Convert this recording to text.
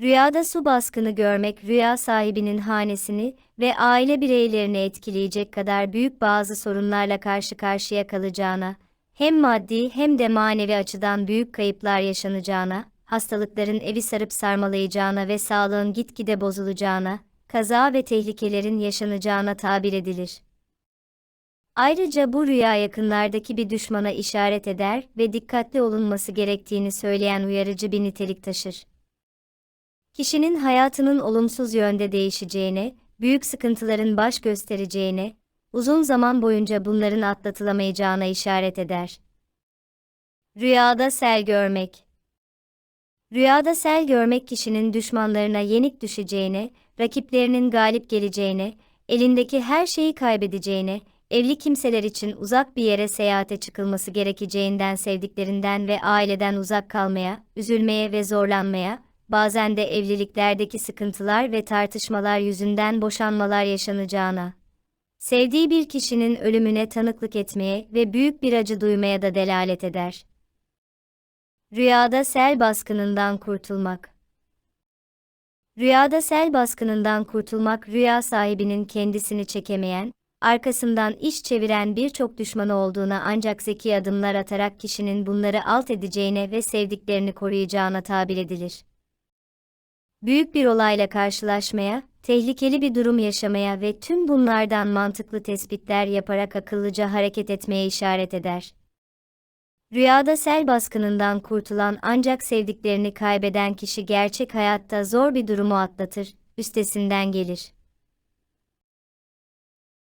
Rüyada su baskını görmek rüya sahibinin hanesini ve aile bireylerini etkileyecek kadar büyük bazı sorunlarla karşı karşıya kalacağına, hem maddi hem de manevi açıdan büyük kayıplar yaşanacağına, hastalıkların evi sarıp sarmalayacağına ve sağlığın gitgide bozulacağına, kaza ve tehlikelerin yaşanacağına tabir edilir. Ayrıca bu rüya yakınlardaki bir düşmana işaret eder ve dikkatli olunması gerektiğini söyleyen uyarıcı bir nitelik taşır. Kişinin hayatının olumsuz yönde değişeceğine, büyük sıkıntıların baş göstereceğine, uzun zaman boyunca bunların atlatılamayacağına işaret eder. Rüyada sel görmek Rüyada sel görmek kişinin düşmanlarına yenik düşeceğine, rakiplerinin galip geleceğine, elindeki her şeyi kaybedeceğine, evli kimseler için uzak bir yere seyahate çıkılması gerekeceğinden sevdiklerinden ve aileden uzak kalmaya, üzülmeye ve zorlanmaya, bazen de evliliklerdeki sıkıntılar ve tartışmalar yüzünden boşanmalar yaşanacağına, sevdiği bir kişinin ölümüne tanıklık etmeye ve büyük bir acı duymaya da delalet eder. Rüyada sel baskınından kurtulmak Rüyada sel baskınından kurtulmak rüya sahibinin kendisini çekemeyen, arkasından iş çeviren birçok düşmanı olduğuna ancak zeki adımlar atarak kişinin bunları alt edeceğine ve sevdiklerini koruyacağına tabir edilir. Büyük bir olayla karşılaşmaya, tehlikeli bir durum yaşamaya ve tüm bunlardan mantıklı tespitler yaparak akıllıca hareket etmeye işaret eder. Rüyada sel baskınından kurtulan ancak sevdiklerini kaybeden kişi gerçek hayatta zor bir durumu atlatır, üstesinden gelir.